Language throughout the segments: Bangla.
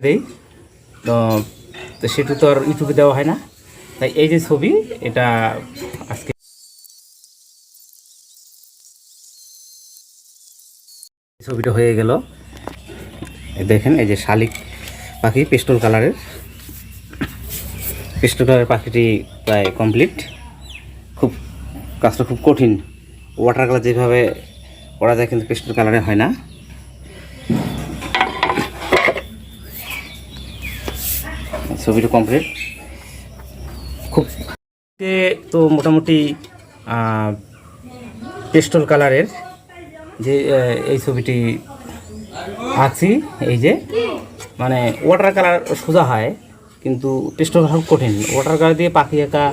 দেই। তো সেটু তো আর ইউটিউবে দেওয়া হয় না। তাই এই যে ছবি, এটা আজকে ছবিটা হয়ে গেল। দেখেন, এই যে শালিক পাখি, পেস্টল কালারের। পেস্টল কালারের পাখিটি প্রায় কমপ্লিট খুব কাজটা খুব কঠিন। ওয়াটার কালার যেভাবে করা যায়, কিন্তু পেস্টল কালারে হয় না। ছবিটা কমপ্লিট খুব তো মোটামুটি পেস্টল কালারের যে এই ছবিটি আঁকছি, এই যে মানে ওয়াটার কালার সোজা হয়, কিন্তু পেস্টল কালার কঠিন। ওয়াটার কালার দিয়ে পাখি একা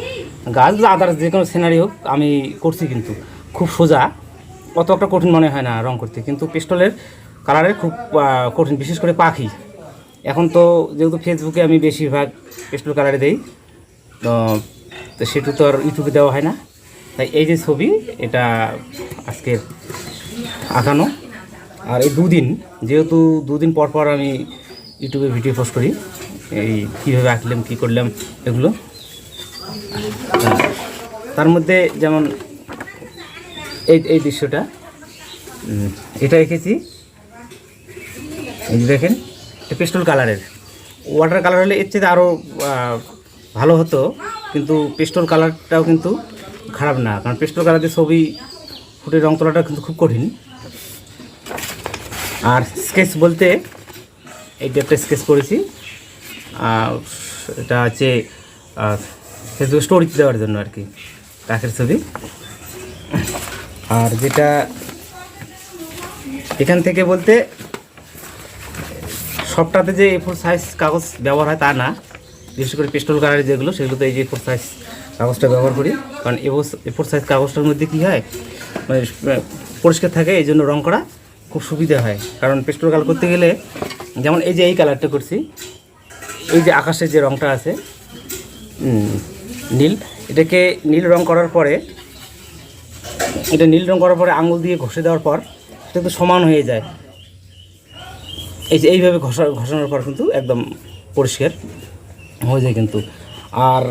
গাছ বা আদার্স যে কোনো সিনারি হোক, আমি করছি কিন্তু। খুব সোজা অত একটা কঠিন মনে হয় না রং করতে, কিন্তু পেস্টলের কালারের খুব কঠিন, বিশেষ করে পাখি। এখন তো যেহেতু ফেসবুকে আমি বেশিরভাগ পেস্টল কালারে দেই, তো তো সেটু তো আর ইউটিউবে দেওয়া হয় না। তাই এই যে ছবি, এটা আজকের আঁকানো। আর এই দুদিন, যেহেতু দুদিন পর পর আমি ইউটিউবে ভিডিও পোস্ট করি, এই কীভাবে আঁকলাম, কী করলাম, এগুলো। তার মধ্যে যেমন এই এই দৃশ্যটা এটা এঁকেছি। এই দেখেন এটা পেস্টল কালারের ওয়াটার কালার হলে এর চেয়ে আরও ভালো হতো, কিন্তু পেস্টল কালারটাও কিন্তু খারাপ না, কারণ পেস্টল কালার দিয়ে ছবি ফুটে রং তোলাটা কিন্তু খুব কঠিন। আর স্কেচ বলতে, এই যে একটা স্কেচ করেছি এটা হচ্ছে ফেসবুক স্টোরিতে দেওয়ার জন্য আর কি, কাকের ছবি। আর যেটা এখান থেকে বলতে সবটাতে যে এ ফোর সাইজ কাগজ ব্যবহার হয় তা না। বিশেষ করে পেস্টল কালারের যেগুলো, সেগুলোতে এই যে ফোর সাইজ কাগজটা ব্যবহার করি। কারণ এ ফোর সাইজ কাগজটার মধ্যে কী হয় মানে পরিষ্কার থাকে, এই জন্য রঙ করা খুব সুবিধা হয়। কারণ পেস্টল কালার করতে গেলে, যেমন এই যে এই কালারটা করছি, এই যে আকাশের যে রঙটা আছে নীল, এটাকে নীল রং করার পরে, এটা নীল রং করার পরে আঙুল দিয়ে ঘষে দেওয়ার পর, সেটা তো সমান হয়ে যায়। এই যে এইভাবে ঘষা ঘষানোর পর কিন্তু একদম পরিষ্কার হয়ে যায় কিন্তু। আর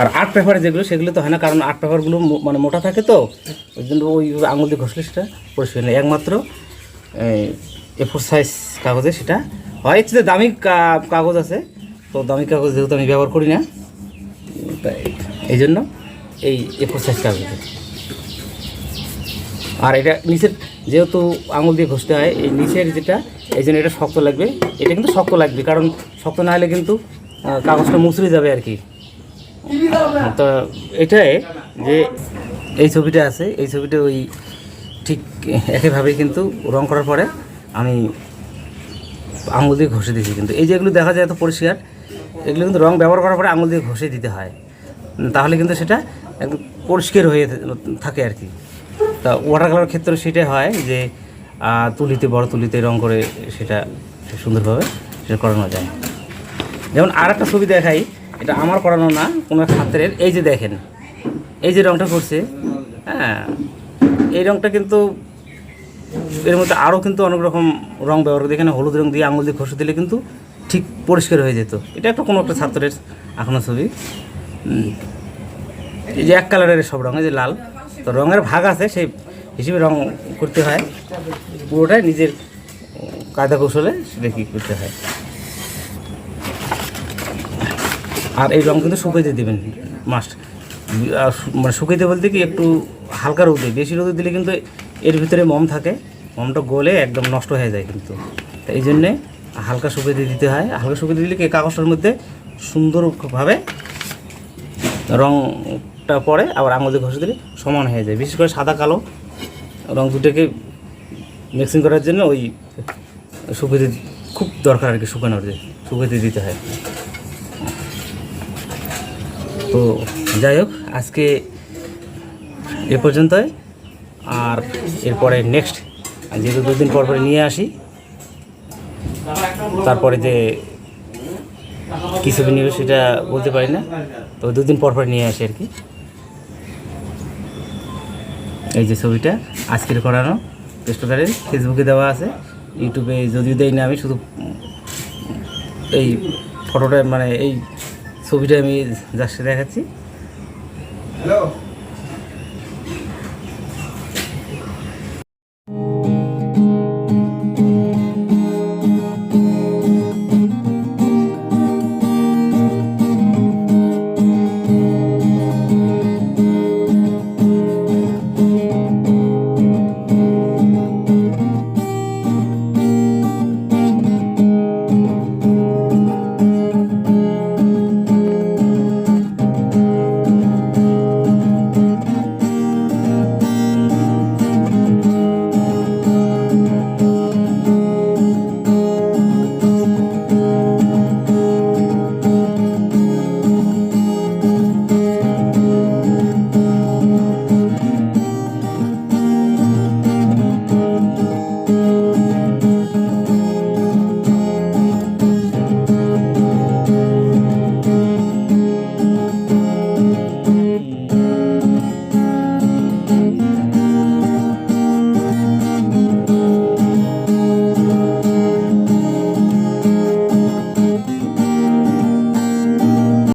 আর আর্ট পেপারে যেগুলো, সেগুলো তো হয় না, কারণ আর্ট পেপারগুলো মানে মোটা থাকে তো, ওই জন্য ওইভাবে আঙুল দিয়ে ঘষলে সেটা পরিষ্কার নেই। একমাত্র এ ফোর সাইজ কাগজে সেটা হয়। চেয়ে দামি কাগজ আছে, তো দামি কাগজ যেহেতু আমি ব্যবহার করি না, তাই, এই জন্য এই এ ফোর সাইজ কাগজে। আর এটা নিচের যেহেতু আঙুল দিয়ে ঘষতে হয়, এই নিচের যেটা, এই জন্য এটা শক্ত লাগবে। এটা কিন্তু শক্ত লাগবে, কারণ শক্ত না হলে কিন্তু কাগজটা মুচড়ে যাবে আর কি। তো এটাই যে এই ছবিটা আছে, এই ছবিটা ওই ঠিক একইভাবেই কিন্তু রং করার পরে আমি আঙুল দিয়ে ঘষে দিয়েছি কিন্তু। এই যেগুলো দেখা যায় এত পরিষ্কার, এগুলো কিন্তু রং ব্যবহার করার পরে আঙুল দিয়ে ঘষে দিতে হয়। তাহলে কিন্তু সেটা একদম পরিষ্কার হয়ে থাকে আর কি। তা ওয়াটার কালার ক্ষেত্রে সেটাই হয় যে তুলিতে, বড় তুলিতে রং করে সেটা সুন্দরভাবে সেটা করানো যায়। যেমন আর একটা ছবি দেখাই, এটা আমার করানো না, কোনো ছাত্রের। এই যে দেখেন, এই যে রংটা করছে হ্যাঁ এই রংটা কিন্তু এর মধ্যে আরও কিন্তু অনেক রকম রং ব্যবহার করে, এখানে হলুদ রং দিয়ে আঙুল দিয়ে ঘষে দিলে কিন্তু ঠিক পরিষ্কার হয়ে যেত। এটা একটা কোনো একটা ছাত্রের আঁকানো ছবি। এই যে এক কালারের সব রঙ এই যে লাল। তো রঙের ভাগ আছে, সেই হিসেবে রং করতে হয়। পুরোটাই নিজের কায়দা কৌশলে সেটা কি করতে হয়। আর এই রং কিন্তু শুকাইতে দেবেন মাস্ট মানে শুকাইতে বলতে কি একটু হালকা রোদে, বেশি রোদে দিলে কিন্তু এর ভিতরে মম থাকে। মমটা গলে একদম নষ্ট হয়ে যায় কিন্তু। তো এই জন্যে হালকা শুকাইতে দিতে হয়। হালকা শুকাইতে দিলে কি কাগজটার মধ্যে সুন্দরভাবে রংটা পড়ে আবার আঙুল দিয়ে ঘষে দিলে সমান হয়ে যায়। বিশেষ করে সাদা কালো রং দুটোকে মিক্সিং করার জন্য ওই শুকাইতে খুব দরকার আর কি শুকানোর যে শুকাইতে দিতে হয়। তো যাই হোক, আজকে এ পর্যন্তই। আর এরপরে নেক্সট যেহেতু দুদিন পর পরে নিয়ে আসি, তারপরে যে কী ছবি নেবে সেটা বলতে পারি না। তো দুদিন পর পর নিয়ে আসি আর কি। এই যে ছবিটা আজকের করানো। রেস্টুরেন্টের ফেসবুকে দেওয়া আছে। ইউটিউবে যদিও দেয় না আমি, শুধু এই ফটোটা মানে এই ছবিটা আমি যার সাথে দেখাচ্ছি। হ্যালো